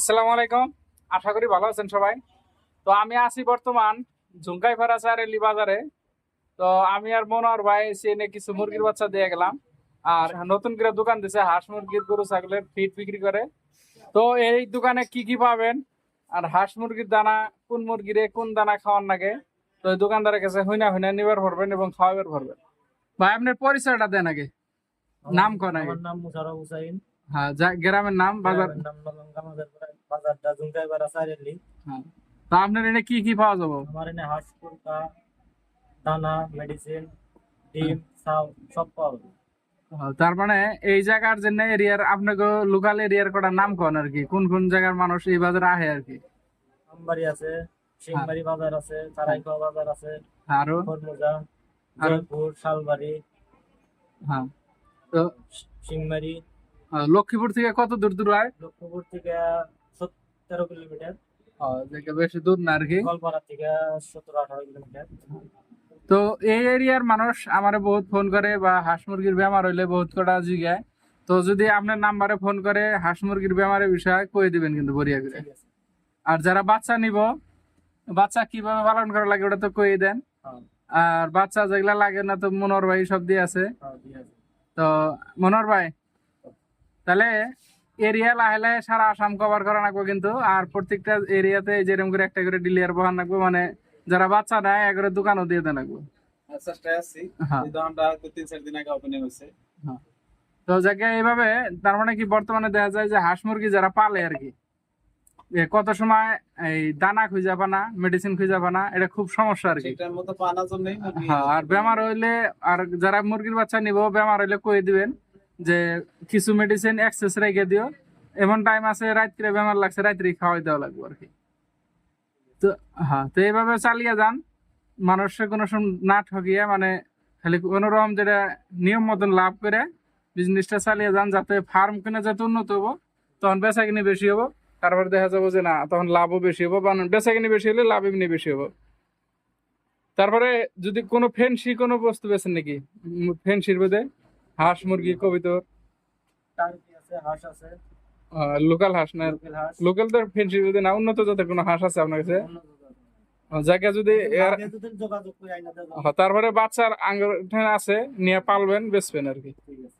আসসালামু আলাইকুম। আশা করি ভালো আছেন সবাই। তো আমি আছি বর্তমান ঝুমকাই ফারাসার এলি বাজারে। তো আমি আর মনোহর ভাই সেনে কিছু মুরগির বাচ্চা দিয়ে গেলাম। আর নতুন করে দোকান দিছে হাঁস মুরগির গরু ছাগলের ফিট বিক্রি করে। তো এই দোকানে কি কি পাবেন? আর হাঁস মুরগির দানা কোন মুরগিরে কোন দানা খাওয়ার লাগে তো এই দোকানদারের কাছে হইনা হইনা নিবার পারবেন এবং খাওয়াবার পারবেন ভাই আপনার পরিচয়টা দেন আগে। নাম কোন আগে? নাম মুশারফ হুসাইন। হ্যাঁ গ্রামের নাম বাজার নাম নলঙ্গা বাজার বাজারটা জুমকাই বারা সাইরেলি হ্যাঁ। তা আপনার এনে কি কি পাওয়া যাবে? আমার এনে হাঁস দানা মেডিসিন ডিম সাউ সব পাওয়া যাবে। তার মানে এই জায়গার জন্য এরিয়ার আপনাকে লোকাল এরিয়ার কটা নাম কোন আর কি? কোন কোন জায়গার মানুষ এই বাজারে আহে আর কি? আমবাড়ি আছে সিংবাড়ি বাজার আছে চারাইকোয়া বাজার আছে আরও? জয়পুর শালবাড়ি। হ্যাঁ। তো সিংমারি আহ, লক্ষ্মীপুর থেকে কত দূর দূর হয়? লক্ষ্মীপুর থেকে সতেরো কিলোমিটার। আহ, বেশি দূর না আর কি? কলপাড়া থেকে সতেরো আঠারো কিলোমিটার। তো এই এরিয়ার মানুষ আমারে বহুত ফোন করে বা হাঁস মুরগির বেমার হইলে বহুত কটা জিগায়। তো যদি আপনার নাম্বারে ফোন করে হাঁস মুরগির বেমারের বিষয়ে কয়ে দিবেন কিন্তু বরিয়া করে। আর যারা বাচ্চা নিব বাচ্চা কীভাবে পালন করা লাগে ওটা তো কয়ে দেন। হ্যাঁ। আর বাচ্চা যেগুলা লাগে না তো মনোহর ভাই সব দিয়ে আছে। হ্যাঁ আছে। তো মনোহর ভাই তাহলে এরিয়া লাহে লাহে সারা আসাম কভার করা লাগবে কিন্তু। আর প্রত্যেকটা এরিয়াতে যেরকম করে একটা করে ডিলিয়ার বহান লাগবে মানে যারা বাচ্চা নেয় এক করে দোকানও দিয়ে দেন লাগবে। চেষ্টায় আছি। হ্যাঁ। এই দোকানটা তিন চার দিন আগে ওপেনিং হয়েছে। তো যাকে এইভাবে তার মানে কি বর্তমানে দেখা যায় যে হাঁস মুরগি যারা পালে আর কি কত সময় এই দানা খুঁজে পানা মেডিসিন খুঁজে পানা এটা খুব সমস্যা আর কি। হ্যাঁ আর বেমার হইলে আর যারা মুরগির বাচ্চা নিব বেমার হইলে কয়ে দিবেন? যে কিছু মেডিসিন এক্সেস রেখে দিও। এমন টাইম আছে, রাত্রে বেমার লাগছে, রাত্রে খাওয়াই দেওয়া লাগবে আর কি। তো হ্যাঁ তো এইভাবে চালিয়ে যান। মানুষের কোনো না ঠকিয়ে মানে খালি কোনো রকম যেটা নিয়ম মতন লাভ করে বিজনেসটা চালিয়ে যান, যাতে ফার্ম কিনে যাতে উন্নত হব, তখন বেচা কিনে বেশি হব। তারপর দেখা যাব যে না, তখন লাভও বেশি হব, বা বেচা কিনে বেশি হলে লাভ এমনি বেশি হব। তারপরে যদি কোনো ফেন্সি কোনো বস্তু বেছেন নাকি ফেন্সির মধ্যে হাঁস মুরগি কবিতর হাঁস আছে। লোকাল হাঁস না? লোকাল তো ফেন্সির যদি না উন্নত জাতের কোনো হাঁস আছে আপনার কাছে? জায়গা যদি তারপরে বাচ্চার আঙ্গুর আছে নিয়ে পালবেন বেচবেন আর কি। ঠিক আছে।